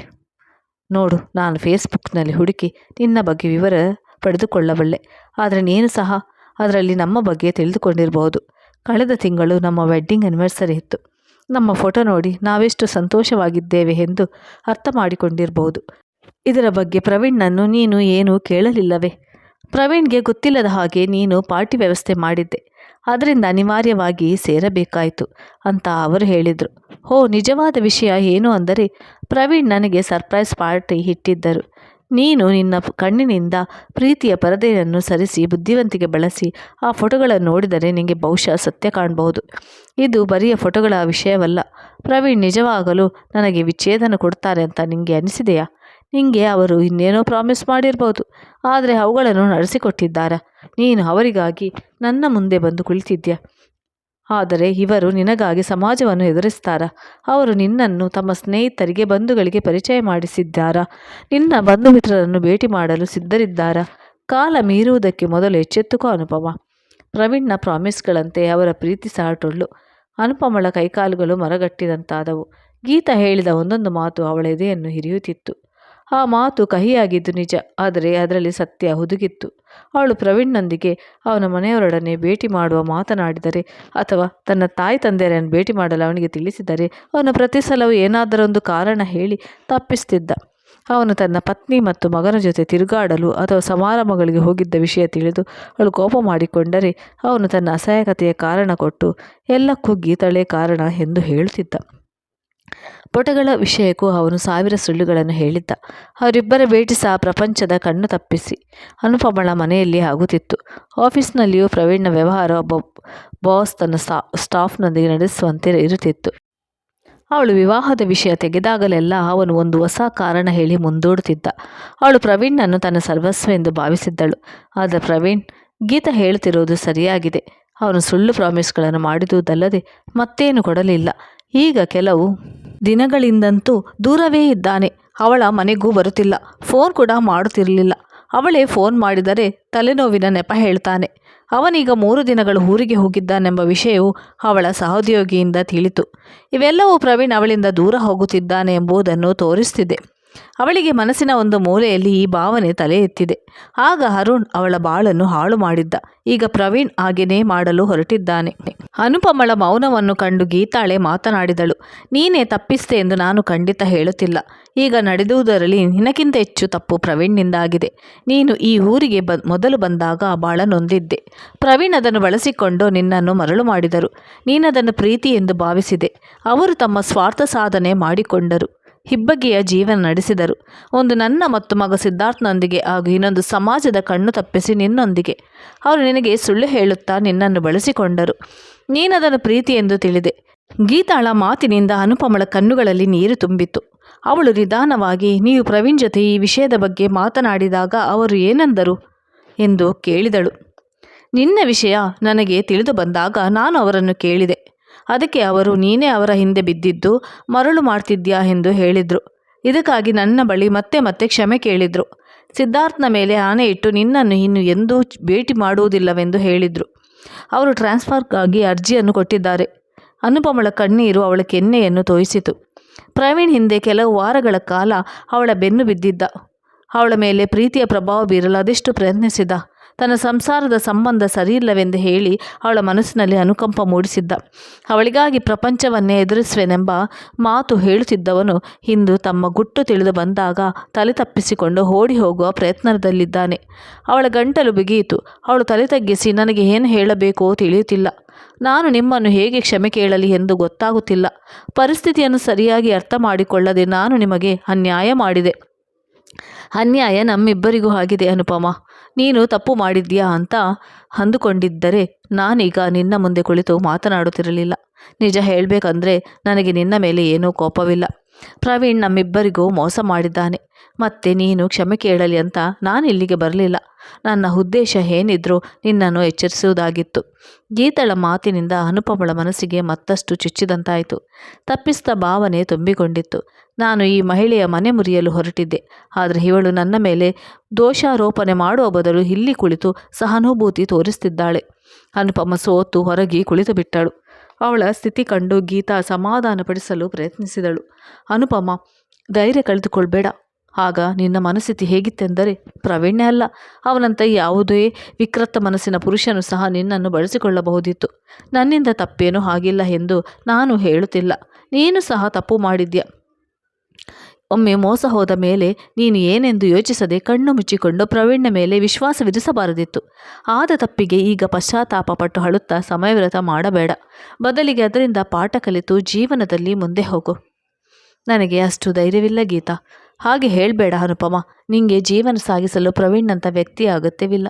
ನೋಡು, ನಾನು ಫೇಸ್ಬುಕ್ನಲ್ಲಿ ಹುಡುಕಿ ನಿನ್ನ ಬಗ್ಗೆ ವಿವರ ಪಡೆದುಕೊಳ್ಳಬಲ್ಲೆ. ಆದರೆ ನೀನು ಸಹ ಅದರಲ್ಲಿ ನಮ್ಮ ಬಗ್ಗೆ ತಿಳಿದುಕೊಂಡಿರಬಹುದು ಕಳೆದ ತಿಂಗಳು ನಮ್ಮ ವೆಡ್ಡಿಂಗ್ ಆ್ಯನಿವರ್ಸರಿ ಇತ್ತು. ನಮ್ಮ ಫೋಟೋ ನೋಡಿ ನಾವೆಷ್ಟು ಸಂತೋಷವಾಗಿದ್ದೇವೆ ಎಂದು ಅರ್ಥ ಮಾಡಿಕೊಂಡಿರಬಹುದು ಇದರ ಬಗ್ಗೆ ಪ್ರವೀಣ್ನನ್ನು ನೀನು ಏನೂ ಕೇಳಲಿಲ್ಲವೇ? ಪ್ರವೀಣ್ಗೆ ಗೊತ್ತಿಲ್ಲದ ಹಾಗೆ ನೀನು ಪಾರ್ಟಿ ವ್ಯವಸ್ಥೆ ಮಾಡಿದ್ದೆ. ಅದರಿಂದ ಅನಿವಾರ್ಯವಾಗಿ ಸೇರಬೇಕಾಯಿತು ಅಂತ ಅವರು ಹೇಳಿದರು. ಹೋ ನಿಜವಾದ ವಿಷಯ ಏನು ಅಂದರೆ, ಪ್ರವೀಣ್ ನನಗೆ ಸರ್ಪ್ರೈಸ್ ಪಾರ್ಟಿ ಇಟ್ಟಿದ್ದರು. ನೀನು ನಿನ್ನ ಕಣ್ಣಿನಿಂದ ಪ್ರೀತಿಯ ಪರದೆಯನ್ನು ಸರಿಸಿ ಬುದ್ಧಿವಂತಿಕೆ ಬಳಸಿ ಆ ಫೋಟೋಗಳನ್ನು ನೋಡಿದರೆ ನಿನಗೆ ಬಹುಶಃ ಸತ್ಯ ಕಾಣಬಹುದು. ಇದು ಬರಿಯ ಫೋಟೋಗಳ ವಿಷಯವಲ್ಲ. ಪ್ರವೀಣ್ ನಿಜವಾಗಲೂ ನನಗೆ ವಿಚ್ಛೇದನ ಕೊಡ್ತಾರೆ ಅಂತ ನಿಮಗೆ ಅನಿಸಿದೆಯಾ? ನಿನಗೆ ಅವರು ಇನ್ನೇನೋ ಪ್ರಾಮಿಸ್ ಮಾಡಿರ್ಬೋದು. ಆದರೆ ಅವುಗಳನ್ನು ನಡೆಸಿಕೊಟ್ಟಿದ್ದಾರಾ. ನೀನು ಅವರಿಗಾಗಿ ನನ್ನ ಮುಂದೆ ಬಂದು ಕುಳಿತಿದ್ಯಾ? ಆದರೆ ಇವರು ನಿನಗಾಗಿ ಸಮಾಜವನ್ನು ಎದುರಿಸ್ತಾರಾ? ಅವರು ನಿನ್ನನ್ನು ತಮ್ಮ ಸ್ನೇಹಿತರಿಗೆ, ಬಂಧುಗಳಿಗೆ ಪರಿಚಯ ಮಾಡಿಸಿದ್ದಾರಾ? ನಿನ್ನ ಬಂಧು ಮಿತ್ರರನ್ನು ಭೇಟಿ ಮಾಡಲು ಸಿದ್ಧರಿದ್ದಾರಾ? ಕಾಲ ಮೀರುವುದಕ್ಕೆ ಮೊದಲು ಎಚ್ಚೆತ್ತುಕೋ ಅನುಪಮ. ಪ್ರವೀಣ್ನ ಪ್ರಾಮಿಸ್ಗಳಂತೆ ಅವರ ಪ್ರೀತಿ ಸಹ ಟೊಳ್ಳು ಅನುಪಮಳ ಕೈಕಾಲುಗಳು ಮರಗಟ್ಟಿದಂತಾದವು ಗೀತ ಹೇಳಿದ ಒಂದೊಂದು ಮಾತು ಅವಳ ಎದೆಯನ್ನು ಹಿರಿಯುತ್ತಿತ್ತು. ಆ ಮಾತು ಕಹಿಯಾಗಿದ್ದು ನಿಜ, ಆದರೆ ಅದರಲ್ಲಿ ಸತ್ಯ ಹುದುಗಿತ್ತು. ಅವಳು ಪ್ರವೀಣ್ನೊಂದಿಗೆ ಅವನ ಮನೆಯವರೊಡನೆ ಭೇಟಿ ಮಾಡುವ ಮಾತನಾಡಿದರೆ, ಅಥವಾ ತನ್ನ ತಾಯಿ ತಂದೆಯರನ್ನು ಭೇಟಿ ಮಾಡಲು ಅವನಿಗೆ ತಿಳಿಸಿದರೆ, ಅವನು ಪ್ರತಿ ಸಲವೂ ಏನಾದರೊಂದು ಕಾರಣ ಹೇಳಿ ತಪ್ಪಿಸ್ತಿದ್ದ. ಅವನು ತನ್ನ ಪತ್ನಿ ಮತ್ತು ಮಗನ ಜೊತೆ ತಿರುಗಾಡಲು ಅಥವಾ ಸಮಾರಂಭಗಳಿಗೆ ಹೋಗಿದ್ದ ವಿಷಯ ತಿಳಿದು ಅವಳು ಕೋಪ ಮಾಡಿಕೊಂಡರೆ, ಅವನು ತನ್ನ ಅಸಹಾಯಕತೆಯ ಕಾರಣ ಕೊಟ್ಟು ಎಲ್ಲಕ್ಕೂ ಗೀತಳೇ ಕಾರಣ ಎಂದು ಹೇಳುತ್ತಿದ್ದ. ಪುಟಗಳ ವಿಷಯಕ್ಕೂ ಅವನು ಸಾವಿರ ಸುಳ್ಳುಗಳನ್ನು ಹೇಳಿದ್ದ. ಅವರಿಬ್ಬರ ಭೇಟಿ ಸಹ ಪ್ರಪಂಚದ ಕಣ್ಣು ತಪ್ಪಿಸಿ. ಅನುಪಮಳ ಮನೆಯಲ್ಲಿ ಆಗುತ್ತಿತ್ತು. ಆಫೀಸ್ನಲ್ಲಿಯೂ ಪ್ರವೀಣ್ನ ವ್ಯವಹಾರ ಒಬ್ಬ ಬಾಸ್ ತನ್ನ ಸ್ಟಾ, ಸ್ಟಾಫ್ನೊಂದಿಗೆ ನಡೆಸುವಂತೆ ಇರುತ್ತಿತ್ತು. ಅವಳು ವಿವಾಹದ ವಿಷಯ ತೆಗೆದಾಗಲೆಲ್ಲ ಅವನು ಒಂದು ಹೊಸ ಕಾರಣ ಹೇಳಿ ಮುಂದೂಡುತ್ತಿದ್ದ. ಅವಳು ಪ್ರವೀಣ್ನನ್ನು ತನ್ನ ಸರ್ವಸ್ವ ಎಂದು ಭಾವಿಸಿದ್ದಳು. ಆದರೆ ಪ್ರವೀಣ್, ಗೀತ ಹೇಳುತ್ತಿರುವುದು ಸರಿಯಾಗಿದೆ. ಅವನು ಸುಳ್ಳು ಪ್ರಾಮಿಸ್ಗಳನ್ನು ಮಾಡಿದುದಲ್ಲದೆ ಮತ್ತೇನು ಕೊಡಲಿಲ್ಲ. ಈಗ ಕೆಲವು ದಿನಗಳಿಂದಂತೂ ದೂರವೇ ಇದ್ದಾನೆ. ಅವಳ ಮನೆಗೂ ಬರುತ್ತಿಲ್ಲ. ಫೋನ್ ಕೂಡ ಮಾಡುತ್ತಿರಲಿಲ್ಲ. ಅವಳೇ ಫೋನ್ ಮಾಡಿದರೆ ತಲೆನೋವಿನ ನೆಪ ಹೇಳ್ತಾನೆ. ಅವನೀಗ ಮೂರು ದಿನಗಳು ಊರಿಗೆ ಹೋಗಿದ್ದಾನೆಂಬ ವಿಷಯವು ಅವಳ ಸಹೋದ್ಯೋಗಿಯಿಂದ ತಿಳಿತು. ಇವೆಲ್ಲವೂ ಪ್ರವೀಣ್ ಅವಳಿಂದ ದೂರ ಹೋಗುತ್ತಿದ್ದಾನೆ ಎಂಬುದನ್ನು ತೋರಿಸ್ತಿದೆ. ಅವಳಿಗೆ ಮನಸ್ಸಿನ ಒಂದು ಮೂಲೆಯಲ್ಲಿ ಈ ಭಾವನೆ ತಲೆ ಎತ್ತಿದೆ. ಆಗ ಅರುಣ್ ಅವಳ ಬಾಳನ್ನು ಹಾಳು ಮಾಡಿದ್ದ. ಈಗ ಪ್ರವೀಣ್ ಹಾಗೆಯೇ ಮಾಡಲು ಹೊರಟಿದ್ದಾನೆ. ಅನುಪಮಳ ಮೌನವನ್ನು ಕಂಡು ಗೀತಾಳೆ ಮಾತನಾಡಿದಳು. ನೀನೇ ತಪ್ಪಿಸ್ತೆ ಎಂದು ನಾನು ಖಂಡಿತ ಹೇಳುತ್ತಿಲ್ಲ. ಈಗ ನಡೆದುವುದರಲ್ಲಿ ನಿನಗಿಂತ ಹೆಚ್ಚು ತಪ್ಪು ಪ್ರವೀಣ್ನಿಂದಾಗಿದೆ. ನೀನು ಈ ಊರಿಗೆ ಬ, ಮೊದಲು ಬಂದಾಗ ಬಾಳ ನೊಂದಿದ್ದೆ ಪ್ರವೀಣ್ ಅದನ್ನು ಬಳಸಿಕೊಂಡು ನಿನ್ನನ್ನು ಮರಳು ಮಾಡಿದರು. ನೀನದನ್ನು ಪ್ರೀತಿ ಎಂದು ಭಾವಿಸಿದೆ. ಅವರು ತಮ್ಮ ಸ್ವಾರ್ಥ ಸಾಧನೆ ಮಾಡಿಕೊಂಡರು. ಹಿಬ್ಬಗೆಯ ಜೀವನ ನಡೆಸಿದರು. ಒಂದು ನನ್ನ ಮತ್ತು ಮಗ ಸಿದ್ಧಾರ್ಥನೊಂದಿಗೆ ಹಾಗೂ ಇನ್ನೊಂದು ಸಮಾಜದ ಕಣ್ಣು ತಪ್ಪಿಸಿ ನಿನ್ನೊಂದಿಗೆ. ಅವರು ನಿನಗೆ ಸುಳ್ಳು ಹೇಳುತ್ತಾ ನಿನ್ನನ್ನು ಬಳಸಿಕೊಂಡರು. ನೀನದನ್ನು ಪ್ರೀತಿ ಎಂದು ತಿಳಿದೆ. ಗೀತಾಳ ಮಾತಿನಿಂದ ಅನುಪಮಳ ಕಣ್ಣುಗಳಲ್ಲಿ ನೀರು ತುಂಬಿತು ಅವಳು ನಿಧಾನವಾಗಿ, ನೀವು ಪ್ರವೀಣ್ ಜೊತೆ ಈ ವಿಷಯದ ಬಗ್ಗೆ ಮಾತನಾಡಿದಾಗ ಅವರು ಏನೆಂದರು? ಎಂದು ಕೇಳಿದಳು. ನಿನ್ನ ವಿಷಯ ನನಗೆ ತಿಳಿದು ಬಂದಾಗ ನಾನು ಅವರನ್ನು ಕೇಳಿದೆ. ಅದಕ್ಕೆ ಅವರು, ನೀನೇ ಅವರ ಹಿಂದೆ ಬಿದ್ದಿದ್ದು, ಮರಳು ಮಾಡ್ತಿದ್ಯಾ ಎಂದು ಹೇಳಿದರು. ಇದಕ್ಕಾಗಿ ನನ್ನ ಬಳಿ ಮತ್ತೆ ಮತ್ತೆ ಕ್ಷಮೆ ಕೇಳಿದರು. ಸಿದ್ಧಾರ್ಥನ ಮೇಲೆ ಆನೆ ಇಟ್ಟು ನಿನ್ನನ್ನು ಇನ್ನು ಎಂದೂ ಭೇಟಿ ಮಾಡುವುದಿಲ್ಲವೆಂದು ಹೇಳಿದರು. ಅವರು ಟ್ರಾನ್ಸ್ಫರ್ಗಾಗಿ ಅರ್ಜಿಯನ್ನು ಕೊಟ್ಟಿದ್ದಾರೆ. ಅನುಪಮಳ ಕಣ್ಣೀರು ಅವಳ ಕೆನ್ನೆಯನ್ನು ತೋಯಿಸಿತು. ಪ್ರವೀಣ್ ಹಿಂದೆ ಕೆಲವು ವಾರಗಳ ಕಾಲ ಅವಳ ಬೆನ್ನು ಬಿದ್ದಿದ್ದ. ಅವಳ ಮೇಲೆ ಪ್ರೀತಿಯ ಪ್ರಭಾವ ಬೀರಲು ಅದೆಷ್ಟು ಪ್ರಯತ್ನಿಸಿದ? ತನ್ನ ಸಂಸಾರದ ಸಂಬಂಧ ಸರಿಯಿಲ್ಲವೆಂದು ಹೇಳಿ ಅವಳ ಮನಸ್ಸಿನಲ್ಲಿ ಅನುಕಂಪ ಮೂಡಿಸಿದ್ದ. ಅವಳಿಗಾಗಿ ಪ್ರಪಂಚವನ್ನೇ ಎದುರಿಸುವೆನೆಂಬ ಮಾತು ಹೇಳುತ್ತಿದ್ದವನು ಇಂದು ತಮ್ಮ ಗುಟ್ಟು ತಿಳಿದು ಬಂದಾಗ ತಲೆ ತಪ್ಪಿಸಿಕೊಂಡು ಓಡಿ ಹೋಗುವ ಪ್ರಯತ್ನದಲ್ಲಿದ್ದಾನೆ. ಅವಳ ಗಂಟಲು ಬಿಗಿಯಿತು. ಅವಳು ತಲೆ ತಗ್ಗಿಸಿ ನನಗೆ ಏನು ಹೇಳಬೇಕೋ ತಿಳಿಯುತ್ತಿಲ್ಲ. ನಾನು ನಿಮ್ಮನ್ನು ಹೇಗೆ ಕ್ಷಮೆ ಕೇಳಲಿ ಎಂದು ಗೊತ್ತಾಗುತ್ತಿಲ್ಲ. ಪರಿಸ್ಥಿತಿಯನ್ನು ಸರಿಯಾಗಿ ಅರ್ಥ ಮಾಡಿಕೊಳ್ಳದೆ ನಾನು ನಿಮಗೆ ಅನ್ಯಾಯ ಮಾಡಿದೆ. ಅನ್ಯಾಯ ನಮ್ಮಿಬ್ಬರಿಗೂ ಆಗಿದೆ ಅನುಪಮ. ನೀನು ತಪ್ಪು ಮಾಡಿದ್ಯಾ ಅಂತ ಅಂದುಕೊಂಡಿದ್ದರೆ ನಾನೀಗ ನಿನ್ನ ಮುಂದೆ ಕುಳಿತು ಮಾತನಾಡುತ್ತಿರಲಿಲ್ಲ. ನಿಜ ಹೇಳಬೇಕಂದ್ರೆ ನನಗೆ ನಿನ್ನ ಮೇಲೆ ಏನೂ ಕೋಪವಿಲ್ಲ. ಪ್ರವೀಣ್ ನಮ್ಮಿಬ್ಬರಿಗೂ ಮೋಸ ಮಾಡಿದ್ದಾನೆ. ಮತ್ತೆ ನೀನು ಕ್ಷಮೆ ಕೇಳಲಿ ಅಂತ ನಾನು ಇಲ್ಲಿಗೆ ಬರಲಿಲ್ಲ. ನನ್ನ ಉದ್ದೇಶ ಏನಿದ್ರೂ ನಿನ್ನನ್ನು ಎಚ್ಚರಿಸುವುದಾಗಿತ್ತು. ಗೀತಳ ಮಾತಿನಿಂದ ಅನುಪಮಳ ಮನಸ್ಸಿಗೆ ಮತ್ತಷ್ಟು ಚುಚ್ಚಿದಂತಾಯಿತು. ತಪ್ಪಿಸಿದ ಭಾವನೆ ತುಂಬಿಕೊಂಡಿತ್ತು. ನಾನು ಈ ಮಹಿಳೆಯ ಮನೆ ಮುರಿಯಲು ಹೊರಟಿದ್ದೆ. ಆದರೆ ಇವಳು ನನ್ನ ಮೇಲೆ ದೋಷಾರೋಪಣೆ ಮಾಡುವ ಬದಲು ಇಲ್ಲಿ ಕುಳಿತು ಸಹಾನುಭೂತಿ ತೋರಿಸ್ತಿದ್ದಾಳೆ. ಅನುಪಮ ಸೋತು ಹೊರಗೆ ಕುಳಿತು ಬಿಟ್ಟಳು ಅವಳ ಸ್ಥಿತಿ ಕಂಡು ಗೀತಾ ಸಮಾಧಾನಪಡಿಸಲು ಪ್ರಯತ್ನಿಸಿದಳು. ಅನುಪಮ, ಧೈರ್ಯ ಕಳೆದುಕೊಳ್ಬೇಡ. ಆಗ ನಿನ್ನ ಮನಸ್ಥಿತಿ ಹೇಗಿತ್ತೆಂದರೆ ಪ್ರವೀಣ್ಯ ಅಲ್ಲ. ಅವನಂತ ಯಾವುದೇ ವಿಕೃತ ಮನಸ್ಸಿನ ಪುರುಷನು ಸಹ ನಿನ್ನನ್ನು ಬಳಸಿಕೊಳ್ಳಬಹುದಿತ್ತು. ನನ್ನಿಂದ ತಪ್ಪೇನೂ ಆಗಿಲ್ಲ ಎಂದು ನಾನು ಹೇಳುತ್ತಿಲ್ಲ. ನೀನು ಸಹ ತಪ್ಪು ಮಾಡಿದ್ಯ? ಒಮ್ಮೆ ಮೋಸ ಹೋದ ಮೇಲೆ ನೀನು ಏನೆಂದು ಯೋಚಿಸದೆ ಕಣ್ಣು ಮುಚ್ಚಿಕೊಂಡು ಪ್ರವೀಣ್ನ ಮೇಲೆ ವಿಶ್ವಾಸವಿರಿಸಬಾರದಿತ್ತು ಆದ ತಪ್ಪಿಗೆ ಈಗ ಪಶ್ಚಾತ್ತಾಪ ಪಟ್ಟು ಹಳುತ್ತಾ ಸಮಯವ್ರತ ಮಾಡಬೇಡ. ಬದಲಿಗೆ ಅದರಿಂದ ಪಾಠ ಕಲಿತು ಜೀವನದಲ್ಲಿ ಮುಂದೆ ಹೋಗು. ನನಗೆ ಅಷ್ಟು ಧೈರ್ಯವಿಲ್ಲ ಗೀತಾ. ಹಾಗೆ ಹೇಳಬೇಡ ಅನುಪಮ. ನಿಂಗೆ ಜೀವನ ಸಾಗಿಸಲು ಪ್ರವೀಣ್ಣಂಥ ವ್ಯಕ್ತಿ ಅಗತ್ಯವಿಲ್ಲ.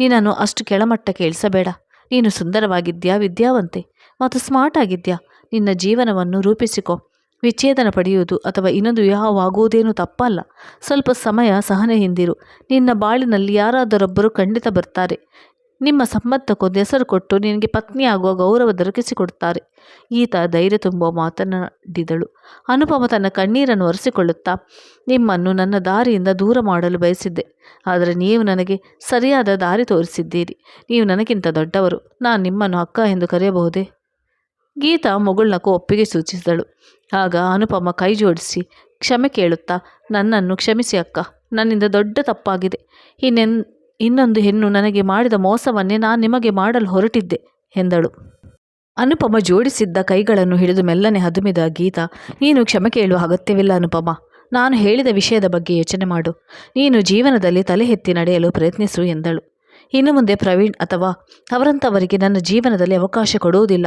ನೀನನ್ನು ಅಷ್ಟು ಕೆಳಮಟ್ಟಕ್ಕೆ ಇಳಿಸಬೇಡ. ನೀನು ಸುಂದರವಾಗಿದ್ಯಾ ವಿದ್ಯಾವಂತೆ? ಮತ್ತು ಸ್ಮಾರ್ಟ್ ಆಗಿದ್ಯಾ? ನಿನ್ನ ಜೀವನವನ್ನು ರೂಪಿಸಿಕೊ. ವಿಚ್ಛೇದನ ಪಡೆಯುವುದು ಅಥವಾ ಇನ್ನೊಂದು ವಿವಾಹವಾಗುವುದೇನೂ ತಪ್ಪಲ್ಲ. ಸ್ವಲ್ಪ ಸಮಯ ಸಹನೆ ಹಿಂದಿರು. ನಿನ್ನ ಬಾಳಿನಲ್ಲಿ ಯಾರಾದರೊಬ್ಬರು ಖಂಡಿತ ಬರ್ತಾರೆ. ನಿಮ್ಮ ಸಮ್ಮತಕ್ಕೊಂದು ಹೆಸರು ಕೊಟ್ಟು ನಿನಗೆ ಪತ್ನಿಯಾಗುವ ಗೌರವ ದೊರಕಿಸಿಕೊಡುತ್ತಾರೆ. ಈತ ಧೈರ್ಯ ತುಂಬುವ ಮಾತನಾಡಿದಳು. ಅನುಪಮ ತನ್ನ ಕಣ್ಣೀರನ್ನು ಒರೆಸಿಕೊಳ್ಳುತ್ತಾ, ನಿಮ್ಮನ್ನು ನನ್ನ ದಾರಿಯಿಂದ ದೂರ ಮಾಡಲು ಬಯಸಿದ್ದೆ. ಆದರೆ ನೀವು ನನಗೆ ಸರಿಯಾದ ದಾರಿ ತೋರಿಸಿದ್ದೀರಿ. ನೀವು ನನಗಿಂತ ದೊಡ್ಡವರು. ನಾನು ನಿಮ್ಮನ್ನು ಅಕ್ಕ ಎಂದು ಕರೆಯಬಹುದೇ? ಗೀತಾ ಮುಗುಳ್ನಕ್ಕೂ ಒಪ್ಪಿಗೆ ಸೂಚಿಸಿದಳು. ಆಗ ಅನುಪಮ ಕೈ ಜೋಡಿಸಿ, ಕ್ಷಮೆ ಕೇಳುತ್ತಾ? ನನ್ನನ್ನು ಕ್ಷಮಿಸಿ ಅಕ್ಕ. ನನ್ನಿಂದ ದೊಡ್ಡ ತಪ್ಪಾಗಿದೆ. ಇನ್ನೆನ್, ಇನ್ನೊಂದು ಹೆಣ್ಣು ನನಗೆ ಮಾಡಿದ ಮೋಸವನ್ನೇ ನಾನು ನಿಮಗೆ ಮಾಡಲು ಹೊರಟಿದ್ದೆ, ಎಂದಳು. ಅನುಪಮ ಜೋಡಿಸಿದ್ದ ಕೈಗಳನ್ನು ಹಿಡಿದು ಮೆಲ್ಲನೆ ಹದುಮಿದ ಗೀತಾ, ನೀನು ಕ್ಷಮೆ ಕೇಳುವ ಅಗತ್ಯವಿಲ್ಲ ಅನುಪಮ. ನಾನು ಹೇಳಿದ ವಿಷಯದ ಬಗ್ಗೆ ಯೋಚನೆ ಮಾಡು. ನೀನು ಜೀವನದಲ್ಲಿ ತಲೆ ನಡೆಯಲು ಪ್ರಯತ್ನಿಸು, ಎಂದಳು. ಇನ್ನು ಮುಂದೆ ಪ್ರವೀಣ್ ಅಥವಾ ಅವರಂಥವರಿಗೆ ನನ್ನ ಜೀವನದಲ್ಲಿ ಅವಕಾಶ ಕೊಡುವುದಿಲ್ಲ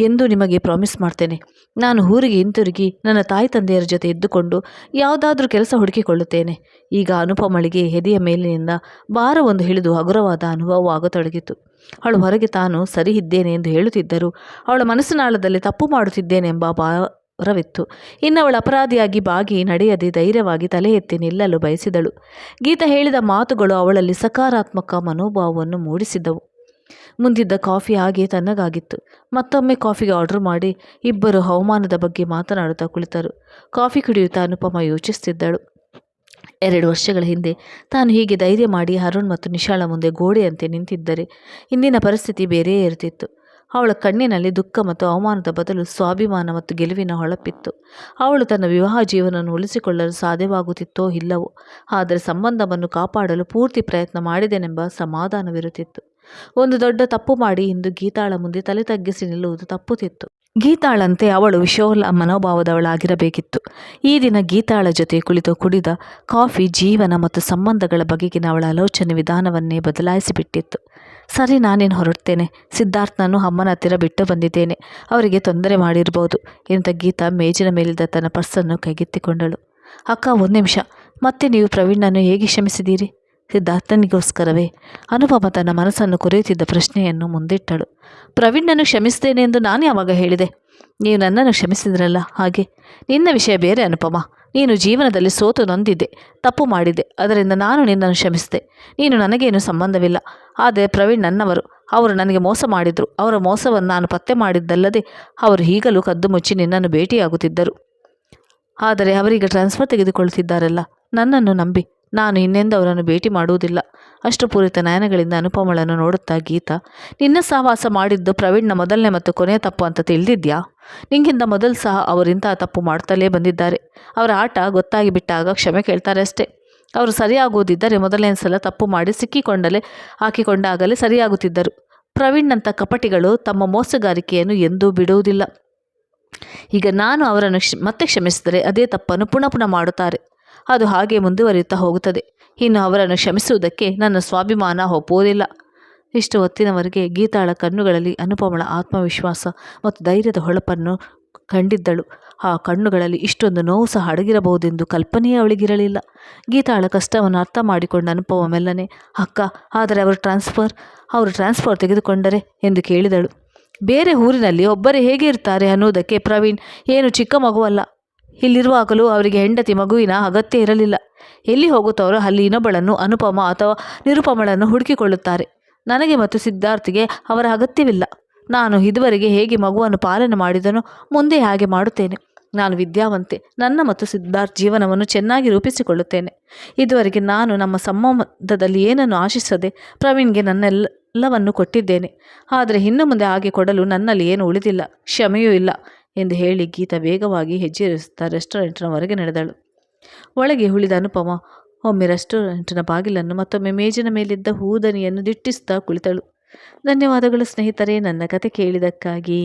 ಎಂದು ನಿಮಗೆ ಪ್ರಾಮಿಸ್ ಮಾಡ್ತೇನೆ. ನಾನು ಊರಿಗೆ ಹಿಂತಿರುಗಿ ನನ್ನ ತಾಯಿ ತಂದೆಯರ ಜೊತೆ ಇದ್ದುಕೊಂಡು ಯಾವುದಾದ್ರೂ ಕೆಲಸ ಹುಡುಕಿಕೊಳ್ಳುತ್ತೇನೆ. ಈಗ ಅನುಪಮಳಿಗೆ ಹೆದೆಯ ಮೇಲಿನಿಂದ ಭಾರವೊಂದು ಹಿಡಿದು ಹಗುರವಾದ ಅನುಭವ ಆಗತೊಡಗಿತು ಅವಳು ಹೊರಗೆ ತಾನು ಸರಿ ಇದ್ದೇನೆ ಎಂದು ಹೇಳುತ್ತಿದ್ದರು ಅವಳ ಮನಸ್ಸಿನಾಳದಲ್ಲಿ ತಪ್ಪು ಮಾಡುತ್ತಿದ್ದೇನೆಂಬ ಭಾರವಿತ್ತು ಇನ್ನು ಅವಳು ಅಪರಾಧಿಯಾಗಿ ಬಾಗಿ ನಡೆಯದೆ ಧೈರ್ಯವಾಗಿ ತಲೆ ಎತ್ತಿ ನಿಲ್ಲಲು ಬಯಸಿದಳು. ಗೀತ ಹೇಳಿದ ಮಾತುಗಳು ಅವಳಲ್ಲಿ ಸಕಾರಾತ್ಮಕ ಮನೋಭಾವವನ್ನು ಮೂಡಿಸಿದ್ದವು. ಮುಂದಿದ್ದ ಕಾಫಿ ಹಾಗೆ ತನ್ನಗಾಗಿತ್ತು ಮತ್ತೊಮ್ಮೆ ಕಾಫಿಗೆ ಆರ್ಡರ್ ಮಾಡಿ ಇಬ್ಬರು ಹವಾಮಾನದ ಬಗ್ಗೆ ಮಾತನಾಡುತ್ತಾ ಕುಳಿತರು. ಕಾಫಿ ಕುಡಿಯುತ್ತಾ ಅನುಪಮ ಯೋಚಿಸುತ್ತಿದ್ದಳು. ಎರಡು ವರ್ಷಗಳ ಹಿಂದೆ ತಾನು ಹೀಗೆ ಧೈರ್ಯ ಮಾಡಿ ಅರುಣ್ ಮತ್ತು ನಿಶಾಳ ಮುಂದೆ ಗೋಡೆಯಂತೆ ನಿಂತಿದ್ದರೆ ಇಂದಿನ ಪರಿಸ್ಥಿತಿ ಬೇರೆಯೇ ಇರ್ತಿತ್ತು. ಅವಳ ಕಣ್ಣಿನಲ್ಲಿ ದುಃಖ ಮತ್ತು ಅವಮಾನದ ಬದಲು ಸ್ವಾಭಿಮಾನ ಮತ್ತು ಗೆಲುವಿನ ಹೊಳಪಿತ್ತು. ಅವಳು ತನ್ನ ವಿವಾಹ ಜೀವನವನ್ನು ಉಳಿಸಿಕೊಳ್ಳಲು ಸಾಧ್ಯವಾಗುತ್ತಿತ್ತೋ ಇಲ್ಲವೋ, ಆದರೆ ಸಂಬಂಧವನ್ನು ಕಾಪಾಡಲು ಪೂರ್ತಿ ಪ್ರಯತ್ನ ಮಾಡಿದೆನೆಂಬ ಸಮಾಧಾನವಿರುತ್ತಿತ್ತು. ಒಂದು ದೊಡ್ಡ ತಪ್ಪು ಮಾಡಿ ಇಂದು ಗೀತಾಳ ಮುಂದೆ ತಲೆ ತಗ್ಗಿಸಿ ನಿಲ್ಲುವುದು ತಪ್ಪುತ್ತಿತ್ತು ಗೀತಾಳಂತೆ ಅವಳು ವಿಶೋಲ ಮನೋಭಾವದವಳಾಗಿರಬೇಕಿತ್ತು. ಈ ದಿನ ಗೀತಾಳ ಜೊತೆ ಕುಳಿತು ಕುಡಿದ ಕಾಫಿ ಜೀವನ ಮತ್ತು ಸಂಬಂಧಗಳ ಬಗೆಗಿನ ಅವಳ ಆಲೋಚನೆ ವಿಧಾನವನ್ನೇ ಬದಲಾಯಿಸಿಬಿಟ್ಟಿತ್ತು. ಸರಿ ನಾನೇನು ಹೊರಡ್ತೇನೆ. ಸಿದ್ಧಾರ್ಥನನ್ನು ಅಮ್ಮನ ಹತ್ತಿರ ಬಿಟ್ಟು ಬಂದಿದ್ದೇನೆ. ಅವರಿಗೆ ತೊಂದರೆ ಮಾಡಿರ್ಬೋದು. ಎಂತ ಗೀತಾ ಮೇಜಿನ ಮೇಲಿದ್ದ ತನ್ನ ಪರ್ಸನ್ನು ಕೈಗೆತ್ತಿಕೊಂಡಳು. ಅಕ್ಕ, ಒಂದು ನಿಮಿಷ. ಮತ್ತೆ ನೀವು ಪ್ರವೀಣನ್ನು ಹೇಗೆ ಕ್ಷಮಿಸಿದ್ದೀರಿ ಸಿದ್ಧಾರ್ಥನಿಗೋಸ್ಕರವೇ. ಅನುಪಮ ತನ್ನ ಮನಸ್ಸನ್ನು ಕೊರೆಯುತ್ತಿದ್ದ ಪ್ರಶ್ನೆಯನ್ನು ಮುಂದಿಟ್ಟಳು. ಪ್ರವೀಣನ್ನು ಕ್ಷಮಿಸ್ತೇನೆ ಎಂದು ನಾನು ಯಾವಾಗ ಹೇಳಿದೆ? ನೀವು ನನ್ನನ್ನು ಕ್ಷಮಿಸಿದ್ರಲ್ಲ? ಹಾಗೆ. ನಿನ್ನ ವಿಷಯ ಬೇರೆ ಅನುಪಮ. ನೀನು ಜೀವನದಲ್ಲಿ ಸೋತು ನೊಂದಿದ್ದೆ, ತಪ್ಪು ಮಾಡಿದ್ದೆ ಅದರಿಂದ ನಾನು ನಿನ್ನನ್ನು ಕ್ಷಮಿಸಿದೆ. ನೀನು ನನಗೇನು ಸಂಬಂಧವಿಲ್ಲ. ಆದರೆ ಪ್ರವೀಣ್ ನನ್ನವರು. ಅವರು ನನಗೆ ಮೋಸ ಮಾಡಿದರು. ಅವರ ಮೋಸವನ್ನು ನಾನು ಪತ್ತೆ ಮಾಡಿದ್ದಲ್ಲದೆ ಅವರು ಈಗಲೂ ಕದ್ದು ಮುಚ್ಚಿ ನಿನ್ನನ್ನು ಭೇಟಿಯಾಗುತ್ತಿದ್ದರು. ಆದರೆ ಅವರೀಗ ಟ್ರಾನ್ಸ್ಫರ್ ತೆಗೆದುಕೊಳ್ಳುತ್ತಿದ್ದಾರಲ್ಲ ನನ್ನನ್ನು ನಂಬಿ. ನಾನು ಇನ್ನೆಂದು ಅವರನ್ನು ಭೇಟಿ ಮಾಡುವುದಿಲ್ಲ. ಅಷ್ಟಪೂರಿತ ನಯನಗಳಿಂದ ಅನುಪಮಳನ್ನು ನೋಡುತ್ತಾ ಗೀತಾ, ನಿನ್ನ ಸಹವಾಸ ಮಾಡಿದ್ದು ಪ್ರವೀಣ್ನ ಮೊದಲನೇ ಮತ್ತು ಕೊನೆಯ ತಪ್ಪು ಅಂತ ತಿಳಿದಿದ್ಯಾ? ನಿಂಗಿಂತ ಮೊದಲು ಸಹ ಅವರಿಂತಹ ತಪ್ಪು ಮಾಡ್ತಲೇ ಬಂದಿದ್ದಾರೆ. ಅವರ ಆಟ ಗೊತ್ತಾಗಿ ಬಿಟ್ಟಾಗ ಕ್ಷಮೆ ಕೇಳ್ತಾರೆ ಅಷ್ಟೇ. ಅವರು ಸರಿಯಾಗುವುದಿದ್ದರೆ ಮೊದಲನೇ ಸಲ ತಪ್ಪು ಮಾಡಿ ಸಿಕ್ಕಿಕೊಂಡಲೇ ಹಾಕಿಕೊಂಡಾಗಲೇ ಸರಿಯಾಗುತ್ತಿದ್ದರು. ಪ್ರವೀಣ್ಣಂಥ ಕಪಟಿಗಳು ತಮ್ಮ ಮೋಸಗಾರಿಕೆಯನ್ನು ಎಂದೂ ಬಿಡುವುದಿಲ್ಲ. ಈಗ ನಾನು ಅವರನ್ನು ಕ್ಷ, ಮತ್ತೆ ಕ್ಷಮಿಸಿದರೆ ಅದೇ ತಪ್ಪನ್ನು ಪುನಃ ಪುನಃ ಮಾಡುತ್ತಾರೆ. ಅದು ಹಾಗೆ ಮುಂದುವರಿಯುತ್ತಾ ಹೋಗುತ್ತದೆ. ಇನ್ನು ಅವರನ್ನು ಕ್ಷಮಿಸುವುದಕ್ಕೆ ನನ್ನ ಸ್ವಾಭಿಮಾನ ಒಪ್ಪುವುದಿಲ್ಲ ಇಷ್ಟು ಹೊತ್ತಿನವರೆಗೆ ಗೀತಾಳ ಕಣ್ಣುಗಳಲ್ಲಿ ಅನುಪಮಳ ಆತ್ಮವಿಶ್ವಾಸ ಮತ್ತು ಧೈರ್ಯದ ಹೊಳಪನ್ನು ಕಂಡಿದ್ದಳು. ಆ ಕಣ್ಣುಗಳಲ್ಲಿ ಇಷ್ಟೊಂದು ನೋವು ಸಹ ಅಡಗಿರಬಹುದೆಂದು ಕಲ್ಪನೆಯೇ ಅವಳಿಗಿರಲಿಲ್ಲ. ಗೀತಾಳ ಕಷ್ಟವನ್ನು ಅರ್ಥ ಮಾಡಿಕೊಂಡ ಅನುಪಮ ಮೆಲ್ಲನೆ, ಅಕ್ಕ, ಆದರೆ ಅವರು ಟ್ರಾನ್ಸ್ಫರ್ ಅವರು ಟ್ರಾನ್ಸ್ಫರ್ ತೆಗೆದುಕೊಂಡರೆ? ಎಂದು ಕೇಳಿದಳು. ಬೇರೆ ಊರಿನಲ್ಲಿ ಒಬ್ಬರೇ ಹೇಗೆ ಇರ್ತಾರೆ ಅನ್ನುವುದಕ್ಕೆ ಪ್ರವೀಣ್ ಏನು ಚಿಕ್ಕ ಮಗುವಲ್ಲ. ಇಲ್ಲಿರುವಾಗಲೂ ಅವರಿಗೆ ಹೆಂಡತಿ ಮಗುವಿನ ಅಗತ್ಯ ಇರಲಿಲ್ಲ. ಎಲ್ಲಿ ಹೋಗುತ್ತವರೋ ಅಲ್ಲಿ ಇನ್ನೊಬ್ಬಳನ್ನು ಅನುಪಮ ಅಥವಾ ನಿರುಪಮಳನ್ನು ಹುಡುಕಿಕೊಳ್ಳುತ್ತಾರೆ. ನನಗೆ ಮತ್ತು ಸಿದ್ಧಾರ್ಥಿಗೆ ಅವರ ಅಗತ್ಯವಿಲ್ಲ. ನಾನು ಇದುವರೆಗೆ ಹೇಗೆ ಮಗುವನ್ನು ಪಾಲನೆ ಮಾಡಿದನೋ ಮುಂದೆ ಹಾಗೆ ಮಾಡುತ್ತೇನೆ. ನಾನು ವಿದ್ಯಾವಂತೆ, ನನ್ನ ಮತ್ತು ಸಿದ್ಧಾರ್ಥ್ ಜೀವನವನ್ನು ಚೆನ್ನಾಗಿ ರೂಪಿಸಿಕೊಳ್ಳುತ್ತೇನೆ. ಇದುವರೆಗೆ ನಾನು ನಮ್ಮ ಸಂಬಂಧದಲ್ಲಿ ಏನನ್ನು ಆಶಿಸದೆ ಪ್ರವೀಣ್ಗೆ ನನ್ನೆಲ್ಲವನ್ನು ಕೊಟ್ಟಿದ್ದೇನೆ. ಆದರೆ ಇನ್ನು ಮುಂದೆ ಹಾಗೆ ಕೊಡಲು ನನ್ನಲ್ಲಿ ಏನು ಉಳಿದಿಲ್ಲ, ಕ್ಷಮೆಯೂ ಇಲ್ಲ. ಎಂದು ಹೇಳಿ ಗೀತಾ ವೇಗವಾಗಿ ಹೆಜ್ಜೆ ಇರಿಸುತ್ತಾ ರೆಸ್ಟೋರೆಂಟ್ನ ಹೊರಗೆ ನಡೆದಳು. ಒಳಗೆ ಉಳಿದ ಅನುಪಮ, ಒಮ್ಮೆ ರೆಸ್ಟೋರೆಂಟ್ನ ಬಾಗಿಲನ್ನು ಮತ್ತೊಮ್ಮೆ ಮೇಜಿನ ಮೇಲಿದ್ದ ಹೂದನಿಯನ್ನು ದಿಟ್ಟಿಸುತ್ತಾ ಕುಳಿತಳು. ಧನ್ಯವಾದಗಳು ಸ್ನೇಹಿತರೆ, ನನ್ನ ಕತೆ ಕೇಳಿದ್ದಕ್ಕಾಗಿ.